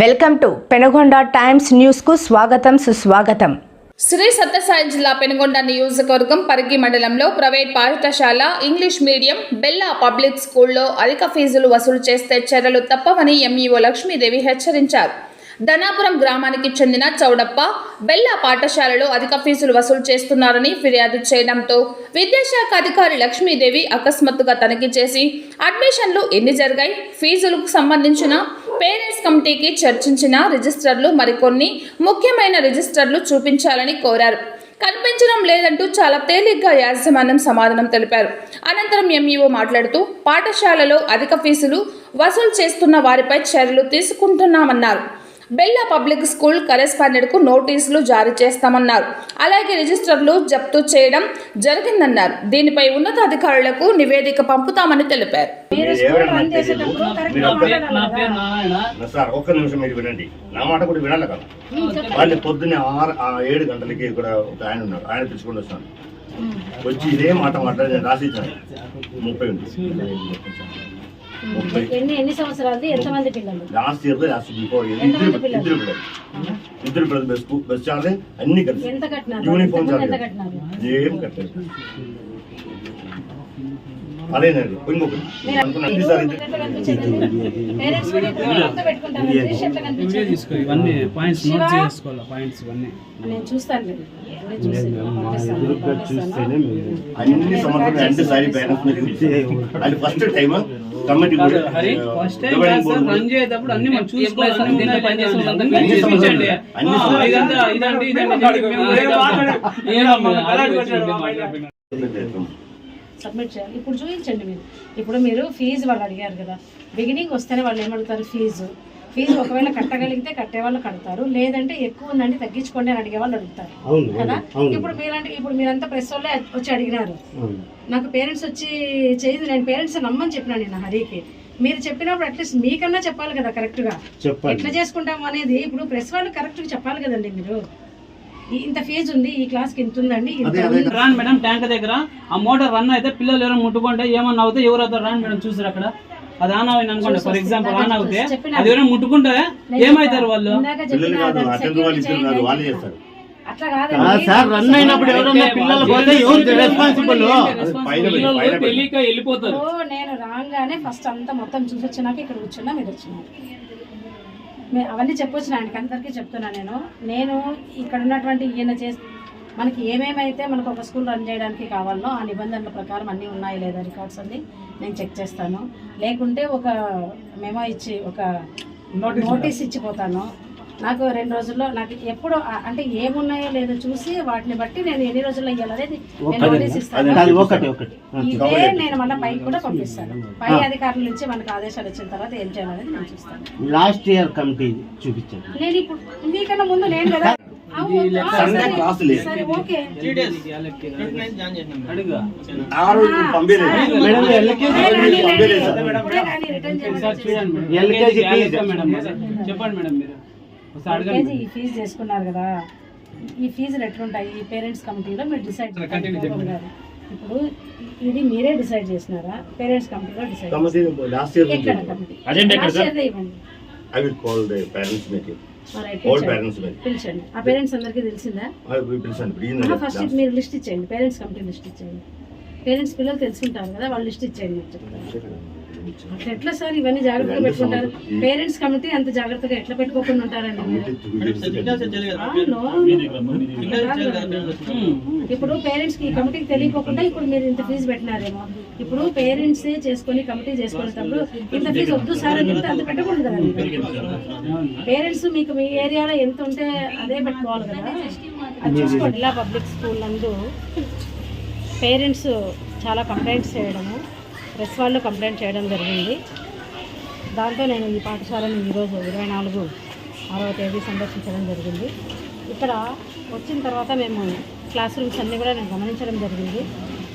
Welcome to Penagonda times న్యూస్కు స్వాగతం సుస్వాగతం. శ్రీ సత్యసాయి జిల్లా పెనుగొండ నియోజకవర్గం పరిగి మండలంలో ప్రైవేట్ పాఠశాల ఇంగ్లీష్ మీడియం బెల్లా పబ్లిక్ స్కూల్లో అధిక ఫీజులు వసూలు చేస్తే చర్యలు తప్పవని ఎంఈఓ లక్ష్మీదేవి హెచ్చరించారు. ధనాపురం గ్రామానికి చెందిన చౌడప్ప బెల్లా పాఠశాలలో అధిక ఫీజులు వసూలు చేస్తున్నారని ఫిర్యాదు చేయడంతో విద్యాశాఖ అధికారి లక్ష్మీదేవి అకస్మాత్తుగా తనిఖీ చేసి అడ్మిషన్లు ఎన్ని జరిగాయి ఫీజులకు సంబంధించిన పేరెంట్స్ కమిటీకి చర్చించిన రిజిస్టర్లు మరికొన్ని ముఖ్యమైన రిజిస్టర్లు చూపించాలని కోరారు. కనిపించడం లేదంటూ చాలా తేలిగ్గా యాజమాన్యం సమాధానం తెలిపారు. అనంతరం ఎంఈఓ మాట్లాడుతూ పాఠశాలలో అధిక ఫీజులు వసూలు చేస్తున్న వారిపై చర్యలు తీసుకుంటున్నామన్నారు. బెల్లా పబ్లిక్ స్కూల్ కరెస్పాండెంట్కు నోటీసులు జారీ చేస్తామన్నారు. అలాగే రిజిస్టర్లు జప్తు చేయడం జరిగిందన్నారు. దీనిపై ఉన్నతాధికారులకు నివేదిక పంపుతామని తెలిపారు. సార్ ఒక్క నిమిషం మీరు వినండి. నా మాట కూడా వినాలి కదా. వాళ్ళు పొద్దున్నే ఆరు ఆ ఏడు గంటలకి ఇక్కడ ఒక ఆయన ఉన్నారు. ఆయన పిలుచుకొని వస్తాను. వచ్చి ఇదే మాట మాట్లాడి నేను రాసి ఇచ్చాను. ముప్పై ఉంది. ఎన్ని ఎన్ని సంవత్సరాలది? ఎంతమంది పిల్లలు? లాస్ట్ ఇయర్ లాస్ట్ బిఫోర్ ఇద్దరు పిల్లలు? ఇద్దరు బస్ బస్ చార్జ్ అన్ని కలిసి. ఎంత కట్టినారు? యూనిఫామ్ ఎంత చార్జ్ కట్టినారు? ఏం కట్టలేదు. అదేనండి ఇంకొకటి. అన్ని సంవత్సరాలు అంటే సారి పేరెంట్స్ అది ఫస్ట్ టైం కమిటీ రన్ చేసేటప్పుడు అన్ని మనం చూసుకోవాలి అన్ని ఇదంతా ఇదండి ఇదండి. సబ్మిట్ చేయాలి. ఇప్పుడు చూపించండి మీరు. ఇప్పుడు మీరు ఫీజు వాళ్ళు అడిగారు కదా. బిగినింగ్ వస్తేనే వాళ్ళు ఏమడుగుతారు? ఫీజు ఫీజు ఒకవేళ కట్టగలిగితే కట్టే వాళ్ళు కడతారు. లేదంటే ఎక్కువ ఉందండి తగ్గించుకోండి అని అడిగే వాళ్ళు అడుగుతారు కదా? ఇప్పుడు మీరంటే ఇప్పుడు మీరంతా ప్రెస్ వాళ్ళే వచ్చి అడిగినారు. నాకు పేరెంట్స్ వచ్చి చేయదు నేను పేరెంట్స్ నమ్మని చెప్పినా నేను హరికి. మీరు చెప్పినప్పుడు అట్లీస్ట్ మీకన్నా చెప్పాలి కదా కరెక్ట్గా ఎట్లా చేసుకుంటాం అనేది ఇప్పుడు ప్రెస్ వాళ్ళు కరెక్ట్గా చెప్పాలి కదండి మీరు. ఇంత ఫీజు ఉంది ఈ క్లాస్కి ఇంత ఉందండి. రాండి మేడం ట్యాంక్ దగ్గర. ఆ మోటార్ రన్ అయితే పిల్లలు ఎవరైనా ముట్టుకుంటే ఏమన్నా అవుతే ఎవరు అవుతారు రాండి మేడం చూసారు అక్కడ? అది ఆన్ అయింది అనుకోండి. ఫర్ ఎగ్జాంపుల్ ఆన్ అవుతే. అది ఎవరైనా ముట్టుకుంటే ఏమవుతారు వాళ్ళు? సార్ రన్ అయినప్పుడు ఎవరన్నా పిల్లలు పోతే ఎవరు రెస్పాన్సిబుల్. తెలియక వెళ్ళిపోతారు. నేను రాగానే ఫస్ట్ అంతా మొత్తం చూసి వచ్చినాక ఇక్కడ కూర్చున్నా మీరు వచ్చినారు. అవన్నీ చెప్పొచ్చిన ఆయనకి అందరికీ చెప్తున్నా నేను. నేను ఇక్కడ ఉన్నటువంటి ఈయన చేసి మనకి ఏమేమైతే మనకు ఒక స్కూల్ రన్ చేయడానికి కావాలనో ఆ నిబంధనల ప్రకారం అన్నీ ఉన్నాయి లేదా రికార్డ్స్ అన్ని నేను చెక్ చేస్తాను. లేకుంటే ఒక మెమో ఇచ్చి ఒక నోటీస్ ఇచ్చిపోతాను. నాకు రెండు రోజుల్లో నాకు ఎప్పుడు అంటే ఏమున్నాయో లేదో చూసి వాటిని బట్టి నేను ఎన్ని రోజుల్లో నోటీస్ ఇస్తాను. అది ఒకటి ఒకటి ఇదే నేను మళ్ళీ పైకి కూడా పంపిస్తాను. పై అధికారుల నుంచి మనకు ఆదేశాలు వచ్చిన తర్వాత ఏం చేయాలనేది నేను చూస్తాను. లాస్ట్ ఇయర్ కమిటీ చూపించండి. నేను ఇప్పుడు మీకన్నా ముందు నేను కదా సండే. క్లాస్ లేదు. ఆ రోజు పంపించలేదు ఎల్కేజీ చెప్పండి. మేడం. మీరు. ఒకసారి అడగండి కేజీ ఈ ఫీజు చేసుకున్నారు కదా. ఈ ఫీజులు ఎట్లుంటాయి? ఈ పేరెంట్స్ కమిటీలో మీరు డిసైడ్ ఇప్పుడు ఇది మీరే డిసైడ్ చేసినారా? పేరెంట్స్ కమిటీలో decide committee last year agenda ఎక్కడ sir? I will call the parents meeting పిలిచండి. ఆ పేరెంట్స్ అందరికీ తెలిసిందా? ఫస్ట్ మీరు లిస్ట్ ఇచ్చేయండి. పేరెంట్స్ కమిటీ లిస్ట్ ఇచ్చేయండి. పేరెంట్స్ పిల్లలు తెలుసుకుంటారు కదా వాళ్ళు లిస్ట్ ఇచ్చేయండి. చెప్తాను అట్లా ఎట్లా సార్ ఇవన్నీ జాగ్రత్తగా పెట్టుకుంటారు. పేరెంట్స్ కమిటీ అంత జాగ్రత్తగా ఎట్లా పెట్టుకోకుండా ఉంటారండి. ఇప్పుడు పేరెంట్స్కి ఈ కమిటీకి తెలియకోకుండా ఇప్పుడు మీరు ఇంత ఫీజు పెట్టినారేమో. ఇప్పుడు పేరెంట్స్ చేసుకొని కమిటీ చేసుకునేటప్పుడు ఇంత ఫీజు వద్దు సార్ అని చెప్తే అంత పెట్టకూడదు కదా పేరెంట్స్ మీకు మీ ఏరియాలో ఎంత ఉంటే అదే పెట్టుకోవాలి కదా. అది చూసుకోండి. ఇలా పబ్లిక్ స్కూల్ నందు పేరెంట్స్ చాలా కంప్లైంట్స్ చేయడము ప్రెస్ వాళ్ళు కంప్లైంట్ చేయడం జరిగింది. దాంతో నేను ఈ పాఠశాలను ఈరోజు ఇరవై నాలుగు ఆరవ తేదీ సందర్శించడం జరిగింది. ఇక్కడ వచ్చిన తర్వాత మేము క్లాస్ రూమ్స్ అన్నీ కూడా నేను గమనించడం జరిగింది.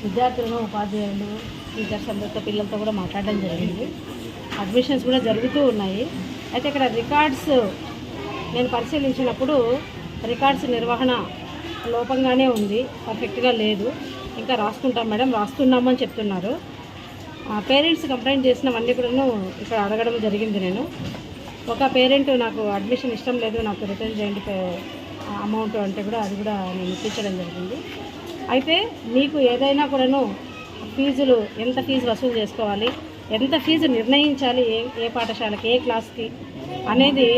విద్యార్థులను ఉపాధ్యాయులు టీచర్స్ అందరితో పిల్లలతో కూడా మాట్లాడడం జరిగింది. అడ్మిషన్స్ కూడా జరుగుతూ ఉన్నాయి. అయితే ఇక్కడ రికార్డ్స్ నేను పరిశీలించినప్పుడు రికార్డ్స్ నిర్వహణ లోపంగానే ఉంది. పర్ఫెక్ట్గా లేదు. ఇంకా రాసుకుంటాం మేడం రాస్తున్నామని చెప్తున్నారు. పేరెంట్స్ కంప్లైంట్ చేసినవన్నీ కూడాను ఇక్కడ అడగడం జరిగింది నేను. ఒక పేరెంట్ నాకు అడ్మిషన్ ఇష్టం లేదు నాకు రిటర్న్ చేయండి అమౌంట్ అంటే కూడా అది కూడా నేను ఇప్పించడం జరిగింది. అయితే మీకు ఏదైనా కూడాను ఫీజులు ఎంత ఫీజు వసూలు చేసుకోవాలి ఎంత ఫీజు నిర్ణయించాలి ఏ ఏ పాఠశాలకి ఏ క్లాస్కి అనేది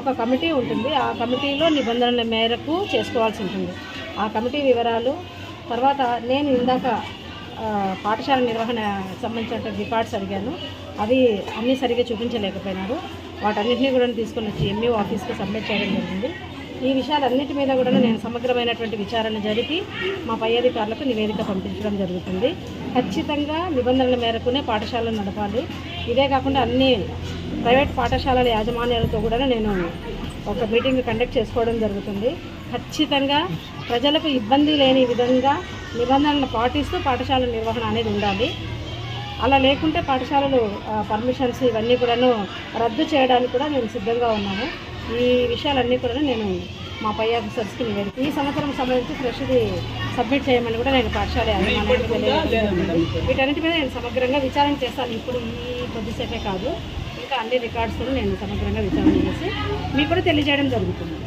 ఒక కమిటీ ఉంటుంది. ఆ కమిటీలో నిబంధనల మేరకు చేసుకోవాల్సి ఉంటుంది. ఆ కమిటీ వివరాలు తర్వాత నేను ఇందాక పాఠశాల నిర్వహణ సంబంధించిన రికార్డ్స్ అడిగాను. అవి అన్నీ సరిగ్గా చూపించలేకపోయినారు. వాటన్నింటినీ కూడా తీసుకొని వచ్చి ఎంఈఓ ఆఫీస్కి సబ్మిట్ చేయడం జరిగింది. ఈ విషయాలన్నిటి మీద కూడా నేను సమగ్రమైనటువంటి విచారణ జరిపి మా పై అధికారులకు నివేదిక పంపించడం జరుగుతుంది. ఖచ్చితంగా నిబంధనల మేరకునే పాఠశాలను నడపాలి. ఇదే కాకుండా అన్ని ప్రైవేట్ పాఠశాలల యాజమాన్యాలతో కూడా నేను ఒక మీటింగ్ కండక్ట్ చేసుకోవడం జరుగుతుంది. ఖచ్చితంగా ప్రజలకు ఇబ్బంది లేని విధంగా నిబంధనలు పాటిస్తూ పాఠశాల నిర్వహణ అనేది ఉండాలి. అలా లేకుంటే పాఠశాలలు పర్మిషన్స్ ఇవన్నీ కూడాను రద్దు చేయడానికి కూడా మేము సిద్ధంగా ఉన్నాము. ఈ విషయాలన్నీ కూడా నేను మా పై ఆఫీసర్స్కి నివేదిక ఈ సంవత్సరం సంబంధించి ఫ్రెష్ది సబ్మిట్ చేయమని కూడా నేను పాఠశాల. వీటన్నిటి మీద నేను సమగ్రంగా విచారణ చేస్తాను. ఇప్పుడు ఈ కొద్దిసేపే కాదు. ఇంకా అన్ని రికార్డ్స్ కూడా నేను సమగ్రంగా విచారణ చేసి మీకు కూడా తెలియజేయడం జరుగుతుంది.